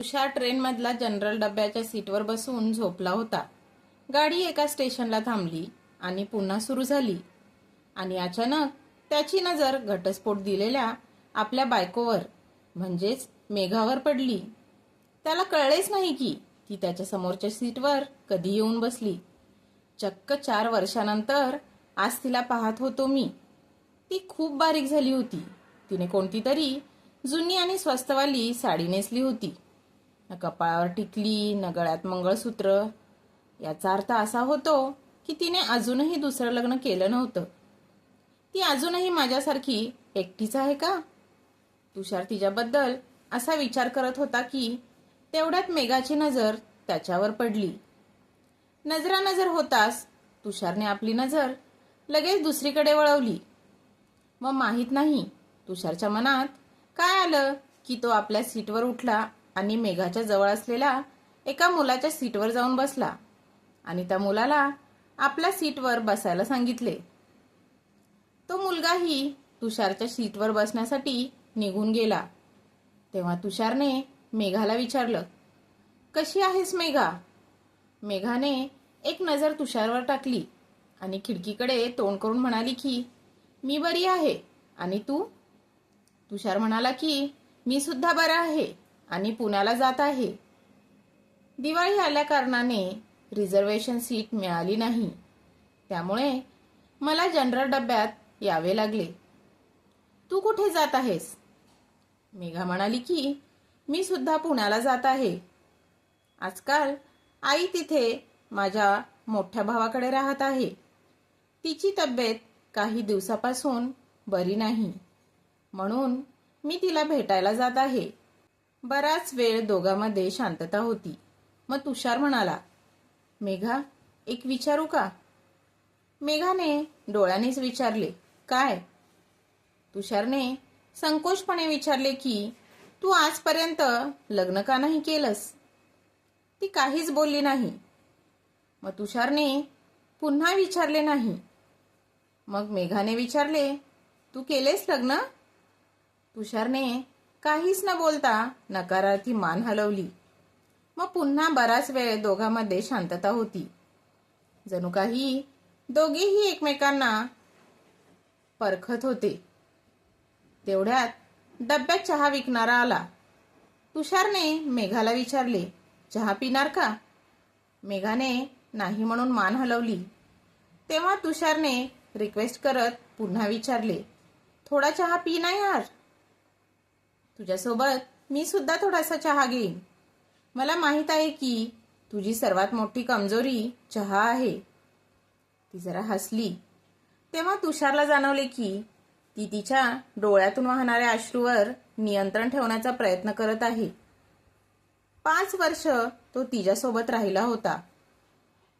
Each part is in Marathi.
तुषार ट्रेनमधला जनरल डब्याच्या सीटवर बसून झोपला होता. गाडी एका स्टेशनला थांबली आणि पुन्हा सुरू झाली. आणि अचानक त्याची नजर घटस्फोट दिलेल्या आपल्या बायकोवर म्हणजेच मेघावर पडली. त्याला कळलेच नाही की ती त्याच्या समोरच्या सीटवर कधी येऊन बसली. चक्क चार वर्षानंतर आज तिला पाहत होतो मी. ती खूप बारीक झाली होती. तिने कोणती तरी जुनी आणि स्वस्तवाली साडी नेसली होती. न कपाळावर टिकली न गळ्यात मंगळसूत्र. याचा अर्थ असा होतो की तिने अजूनही दुसरं लग्न केलं नव्हतं. ती अजूनही माझ्यासारखी एकटीच आहे का? तुषार तिच्याबद्दल असा विचार करत होता की तेवढ्यात मेघाची नजर त्याच्यावर पडली. नजरानजर होताच तुषारने आपली नजर लगेच दुसरीकडे वळवली. मग माहीत नाही तुषारच्या मनात काय आलं की तो आपल्या सीटवर उठला आणि मेघाच्या जवळ असलेल्या एका मुलाच्या सीटवर जाऊन बसला. आणि त्या मुलाला आपल्या सीटवर बसायला सांगितले. तो मुलगाही तुषारच्या सीटवर बसण्यासाठी निघून गेला. तेव्हा तुषारने मेघाला विचारलं कशी आहेस मेघा? मेघाने एक नजर तुषारवर टाकली आणि खिडकीकडे तोंड करून म्हणाली की मी बरी आहे. आणि तू? तुषार म्हणाला की मी सुद्धा बरा आहे. आणि पुण्याला जात आहे. दिवाळी आल्या कारणाने रिझर्वेशन सीट मिळाली नाही. त्यामुळे मला जनरल डब्यात यावे लागले. तू कुठे जात आहेस? मेघा म्हणाली की मी सुद्धा पुण्याला जात आहे. आजकाल आई तिथे माझ्या मोठ्या भावाकडे राहत आहे. तिची तब्येत काही दिवसापासून बरी नाही. म्हणून मी तिला भेटायला जात आहे. बराच वेळ दोघांमध्ये शांतता होती. मग तुषार म्हणाला मेघा एक विचारू का? मेघाने डोळ्यानेच विचारले काय? तुषारने संकोचपणे विचारले की तू आजपर्यंत लग्न का नाही केलंस? ती काहीच बोलली नाही. मग तुषारने पुन्हा विचारले नाही. मग मेघाने विचारले तू केलेस लग्न? तुषारने काहीच न बोलता नकारार्थी मान हलवली. मग पुन्हा बराच वेळ दोघांमध्ये शांतता होती. जणू काही दोघेही एकमेकांना परखत होते. तेवढ्यात डब्यात चहा विकणारा आला. तुषारने मेघाला विचारले चहा पिणार का? मेघाने नाही म्हणून मान हलवली. तेव्हा तुषारने रिक्वेस्ट करत पुन्हा विचारले थोडा चहा पी ना यार. तुझ्यासोबत मी सुद्धा थोडासा चहा घेईन. मला माहीत आहे की तुझी सर्वात मोठी कमजोरी चहा आहे. ती जरा हसली. तेव्हा तुषारला जाणवले की ती तिच्या डोळ्यातून वाहणाऱ्या अश्रूवर नियंत्रण ठेवण्याचा प्रयत्न करत आहे. पाच वर्ष तो तिच्यासोबत राहिला होता.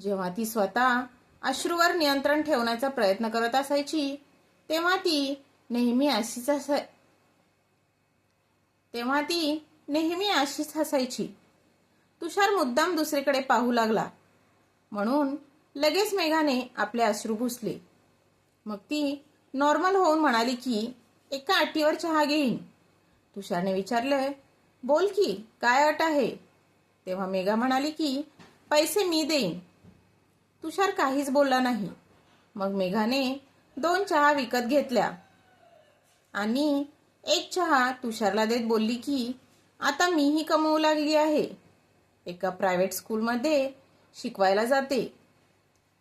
जेव्हा ती स्वतः अश्रूवर नियंत्रण ठेवण्याचा प्रयत्न करत असायची तेव्हा ती नेहमी अशीच तेव्हा ती नेहमी अशीच हसायची. तुषार मुद्दाम दुसरीकडे पाहू लागला. म्हणून लगेच मेघाने आपले अश्रू भुसले मग ती नॉर्मल होऊन म्हणाली की एका अटीवर चहा घेईन. तुषारने विचारले बोल की काय अट आहे? तेव्हा मेघा म्हणाली की पैसे मी देईन. तुषार काहीच बोलला नाही. मग मेघाने दोन चहा विकत घेतल्या. आणि एक चहा तुषारला देत बोलली की आता मीही कमवू लागली आहे. एका प्रायव्हेट स्कूलमध्ये शिकवायला जाते.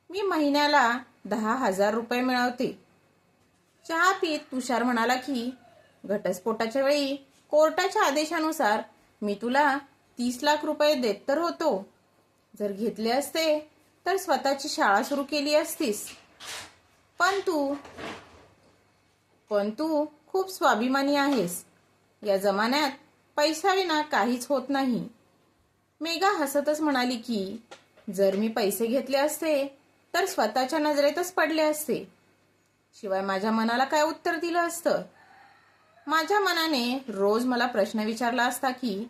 मी महिन्याला दहा हजार रुपये मिळवते. चहा पीत तुषार म्हणाला की घटस्फोटाच्या वेळी कोर्टाच्या आदेशानुसार मी तुला तीस लाख रुपये देत तर होतो. जर घेतले असते तर स्वतःची शाळा सुरू केली असतीस. पण तू पण तू खूप स्वाभिमानी आहेस. या जमान्यात पैशाविना काहीच होत नाही. मेघा हसतच म्हणाली की जर मी पैसे घेतले असते तर स्वतःच्या नजरेतच पडले असते. शिवाय माझ्या मनाला काय उत्तर दिलं असतं? माझ्या मनाने रोज मला प्रश्न विचारला असता की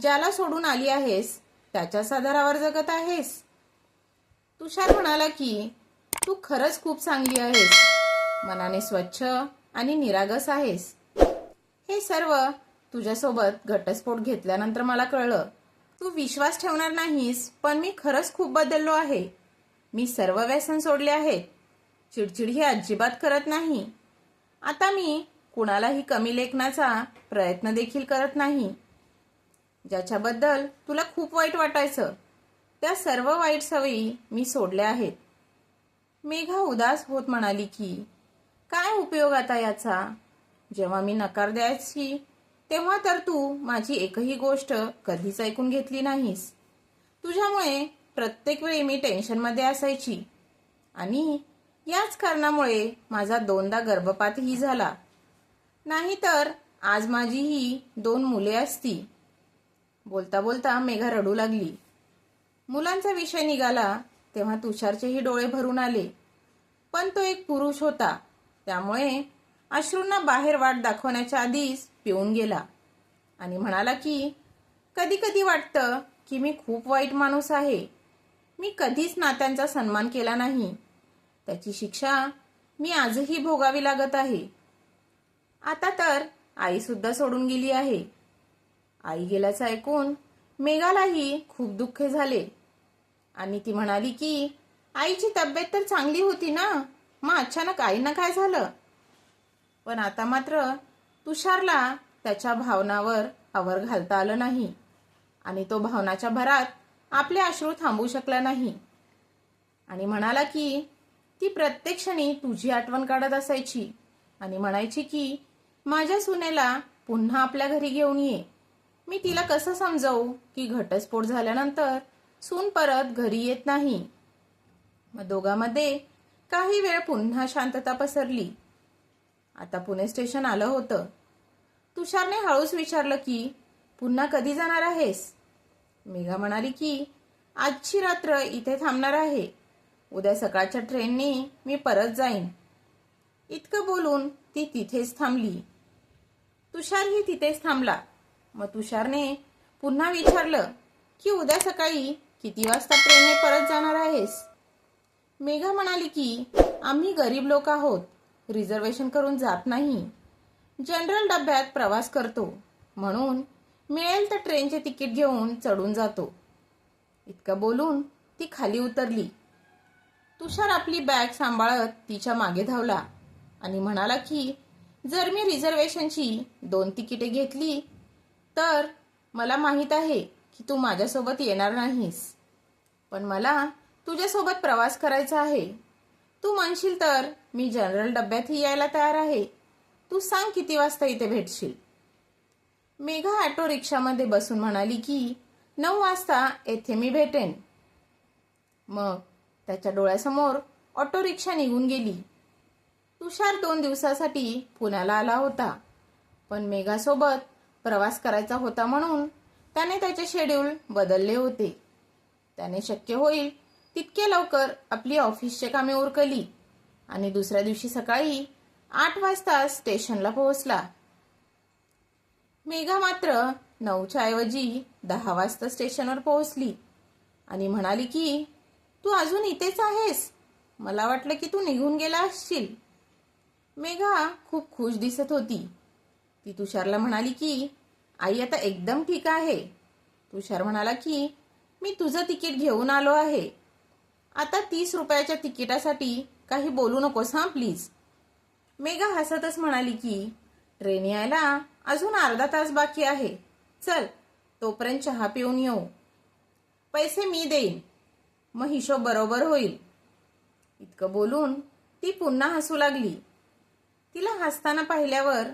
ज्याला सोडून आली आहेस त्याच्याच आधारावर जगत आहेस? तुषार म्हणाला की तू खरंच खूप चांगली आहेस. मनाने स्वच्छ आणि निरागस आहेस. हे सर्व तुझ्यासोबत घटस्फोट घेतल्यानंतर मला कळलं. तू विश्वास ठेवणार नाहीस पण मी खरंच खूप बदललो आहे. मी सर्व व्यसन सोडले आहेत. चिडचिड ही अजिबात करत नाही. आता मी कुणालाही कमी लेखनाचा प्रयत्न देखील करत नाही. ज्याच्याबद्दल तुला खूप वाईट वाटायचं त्या सर्व वाईट सवयी मी सोडल्या आहेत. मेघा उदास होत म्हणाली की काय उपयोग आता याचा? जेव्हा मी नकार द्यायची तेव्हा तर तू माझी एकही गोष्ट कधीच ऐकून घेतली नाहीस. तुझ्यामुळे प्रत्येक वेळी मी टेन्शनमध्ये असायची. आणि याच कारणामुळे माझा दोनदा गर्भपातही झाला. नाहीतर आज माझी ही दोन मुले असती. बोलता बोलता मेघा रडू लागली. मुलांचा विषय निघाला तेव्हा तुषारचेही डोळे भरून आले. पण तो एक पुरुष होता. त्यामुळे अश्रूंना बाहेर वाट दाखवण्याच्या आधीच पिऊन गेला. आणि म्हणाला की कधी कधी वाटतं की मी खूप वाईट माणूस आहे. मी कधीच नात्यांचा सन्मान केला नाही. त्याची शिक्षा मी आजही भोगावी लागत आहे. आता तर आईसुद्धा सोडून गेली आहे. आई गेल्याचं ऐकून मेघालाही खूप दुःख झाले. आणि ती म्हणाली की आईची तब्येत तर चांगली होती ना? मग अचानक आईनं काय झालं? पण आता मात्र तुषारला त्याच्या भावनावर आवर घालता आलं नाही. आणि तो भावनाच्या भरात आपले अश्रू थांबवू शकला नाही. आणि म्हणाला की ती प्रत्येक क्षणी तुझी आठवण काढत असायची. आणि म्हणायची की माझ्या सुनेला पुन्हा आपल्या घरी घेऊन ये. मी तिला कसं समजावू की घटस्फोट झाल्यानंतर सून परत घरी येत नाही मग दोघांमध्ये काही वेळ पुन्हा शांतता पसरली. आता पुणे स्टेशन आलं होतं. तुषारने हळूच विचारलं की पुन्हा कधी जाणार आहेस? मेघा म्हणाली की आजची रात्र इथे थांबणार आहे. उद्या सकाळच्या ट्रेनने मी परत जाईन. इतकं बोलून ती तिथेच थांबली. तुषारही तिथेच थांबला. मग तुषारने पुन्हा विचारलं की उद्या सकाळी किती वाजता ट्रेनने परत जाणार आहेस? मेघा म्हणाली की आम्ही गरीब लोक आहोत. रिझर्वेशन करून जात नाही. जनरल डब्यात प्रवास करतो. म्हणून मिळेल तर ट्रेनचे तिकीट घेऊन चढून जातो. इतकं बोलून ती खाली उतरली. तुषार आपली बॅग सांभाळत तिच्यामागे धावला आणि म्हणाला की जर मी रिझर्वेशनची दोन तिकिटे घेतली तर मला माहीत आहे की तू माझ्यासोबत येणार नाहीस. पण मला तुझ्यासोबत प्रवास करायचा आहे. तू म्हणशील तर मी जनरल डब्यातही यायला तयार आहे. तू सांग किती वाजता इथे भेटशील? मेघा ऑटो रिक्षामध्ये बसून म्हणाली की नऊ वाजता येथे मी भेटेन. मग त्याच्या डोळ्यासमोर ऑटो रिक्षा निघून गेली. तुषार दोन दिवसासाठी पुण्याला आला होता. पण मेघासोबत प्रवास करायचा होता म्हणून त्याने त्याचे शेड्यूल बदलले होते. त्याने शक्य होईल तितके लवकर आपली ऑफिसची कामे उरकली आणि दुसऱ्या दिवशी सकाळी आठ वाजता स्टेशनला पोहोचला. मेघा मात्र नऊच्या ऐवजी दहा वाजता स्टेशनवर पोहोचली आणि म्हणाली की तू अजून इथेच आहेस? मला वाटलं की तू निघून गेला असशील. मेघा खूप खुश दिसत होती. ती तुषारला म्हणाली की आई आता एकदम ठीक आहे. तुषार म्हणाला की मी तुझं तिकीट घेऊन आलो आहे. आता तीस रुपयाच्या तिकिटासाठी काही बोलू नकोस हां प्लीज मेघा हसतच म्हणाली की ट्रेन यायला अजून अर्धा तास बाकी आहे. चल तोपर्यंत चहा पिऊन येऊ. पैसे मी देईन. मग हिशोब बरोबर होईल. इतकं बोलून ती पुन्हा हसू लागली. तिला हसताना पाहिल्यावर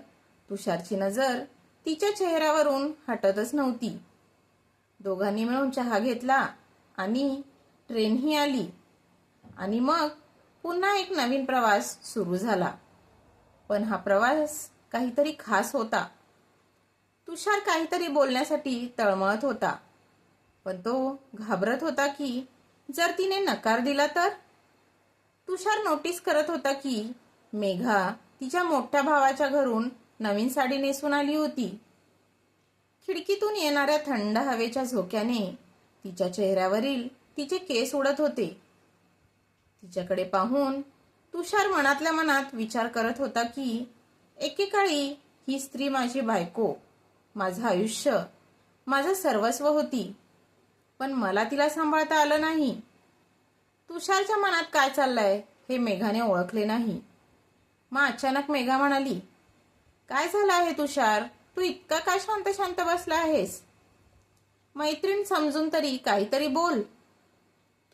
तुषारची नजर तिच्या चेहऱ्यावरून हटतच नव्हती. दोघांनी मिळून चहा घेतला आणि ट्रेनही आली. आणि मग पुन्हा एक नवीन प्रवास सुरू झाला. पण हा प्रवास काहीतरी खास होता. तुषार काहीतरी बोलण्यासाठी तळमळत होता. पण तो घाबरत होता की जर तिने नकार दिला तर? तुषार नोटीस करत होता की मेघा तिच्या मोठ्या भावाच्या घरून नवीन साडी नेसून आली होती. खिडकीतून येणाऱ्या थंड हवेच्या झोक्याने तिच्या चेहऱ्यावरील तिचे केस उडत होते. तिच्याकडे पाहून तुषार मनातल्या मनात विचार करत होता की एकेकाळी ही स्त्री माझी बायको माझं आयुष्य माझं सर्वस्व होती पण मला तिला सांभाळता आलं नाही. तुषारच्या मनात काय चाललंय हे मेघाने ओळखले नाही. मग अचानक मेघा म्हणाली काय झालं आहे तुषार? तू इतका काय शांत शांत बसला आहेस? मैत्रीण समजून तरी काहीतरी बोल.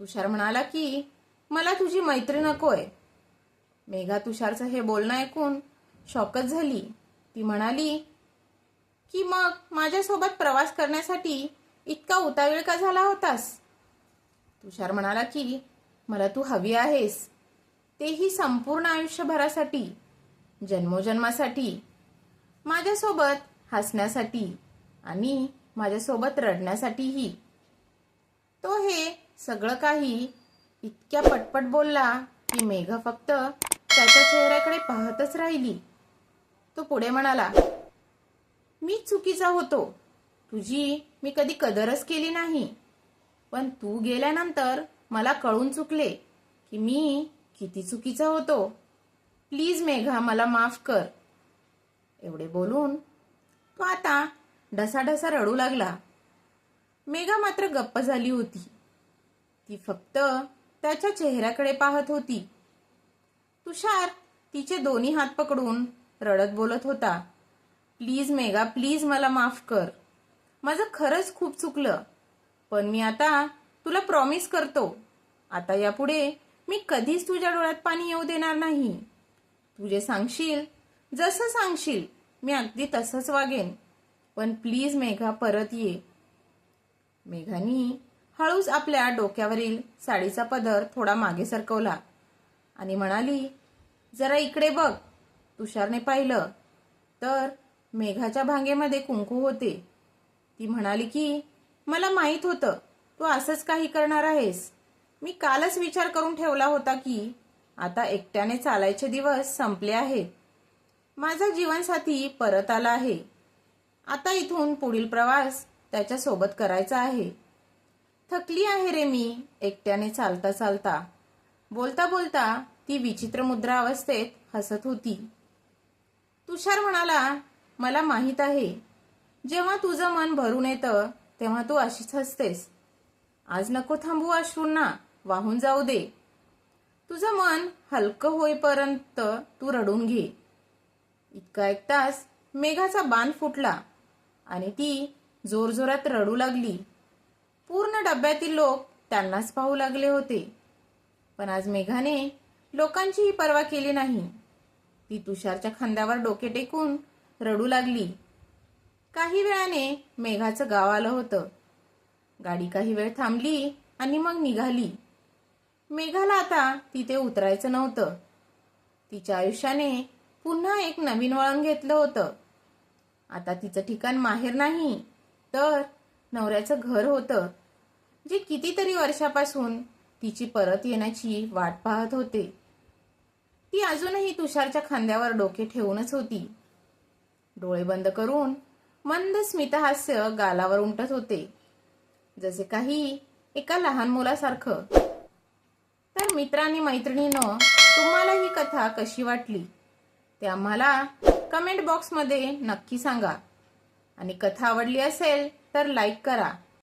तुषार म्हणाला की मला तुझी मैत्री नकोय. मेघा तुषारचं हे बोलणं ऐकून शॉकच झाली. ती म्हणाली की मग माझ्यासोबत प्रवास करण्यासाठी इतका उतावीळ का झाला होतास? तुषार म्हणाला की मला तू हवी आहेस. तेही संपूर्ण आयुष्यभरासाठी जन्मोजन्मासाठी माझ्यासोबत हसण्यासाठी आणि माझ्यासोबत रडण्यासाठीही. तो हे सगळं काही इतक्या पटपट बोलला की मेघा फक्त त्याच्या चेहऱ्याकडे पाहतच राहिली. तो पुढे म्हणाला मी चुकीचा होतो. तुझी मी कधी कदरच केली नाही. पण तू गेल्यानंतर मला कळून चुकले की मी किती चुकीचा होतो. प्लीज मेघा मला माफ कर. एवढे बोलून तो आता ढसाढसा रडू लागला. मेघा मात्र गप्प झाली होती. ती फक्त त्याच्या चेहऱ्याकडे पाहत होती. तुषार तिचे दोन्ही हात पकडून रडत बोलत होता. प्लीज मेघा प्लीज मला माफ कर. माझं खरंच खूप चुकलं. पण मी आता तुला प्रॉमिस करतो. आता यापुढे मी कधीच तुझ्या डोळ्यात पाणी येऊ देणार नाही. तू जे सांगशील जसं सांगशील मी अगदी तसंच वागेन. पण प्लीज मेघा परत ये. मेघानी हळूच आपल्या डोक्यावरील साडीचा पदर थोडा मागे सरकवला. आणि म्हणाली जरा इकडे बघ. तुषारने पाहिलं तर मेघाच्या भांगेमध्ये कुंकू होते. ती म्हणाली की मला माहीत होतं तू असंच काही करणार आहेस. मी कालच विचार करून ठेवला होता की आता एकट्याने चालायचे दिवस संपले आहेत माझा जीवनसाथी परत आला आहे. आता इथून पुढील प्रवास त्याच्यासोबत करायचा आहे. थकली आहे रे मी. एकट्याने चालता चालता. बोलता बोलता ती विचित्र मुद्रा अवस्थेत हसत होती. तुषार म्हणाला मला माहीत आहे. जेव्हा तुझं मन भरून येतं तेव्हा तू अशीच हसतेस. आज नको थांबू अश्रूंना वाहून जाऊ दे. तुझं मन हलकं होईपर्यंत तू रडून घे. इतका ऐकताच मेघाचा बाण फुटला आणि ती जोरजोरात रडू लागली. पूर्ण डब्यातील लोक त्यांनाच पाहू लागले होते. पण आज मेघाने लोकांचीही पर्वा केली नाही. ती तुषारच्या खांद्यावर डोके टेकून रडू लागली. काही वेळाने मेघाचं गाव आलं होतं. गाडी काही वेळ थांबली आणि मग निघाली. मेघाला आता तिथे उतरायचं नव्हतं. तिच्या आयुष्याने पुन्हा एक नवीन वळण घेतलं होतं. आता तिचं ठिकाण माहेर नाही तर नवऱ्याचं घर होतं. जे कितीतरी वर्षापासून तिची परत येण्याची वाट पाहत होते. ती अजूनही तुषारच्या खांद्यावर डोके ठेवूनच होती. डोळे बंद करून मंद स्मितहास्य गालावर उमटत होते. जसे काही एका लहान मुलासारखं. तर मित्रांनी मैत्रिणीनं तुम्हाला ही कथा कशी वाटली? ते आम्हाला कमेंट बॉक्समध्ये नक्की सांगा. आणि कथा आवडली असेल तर लाईक करा.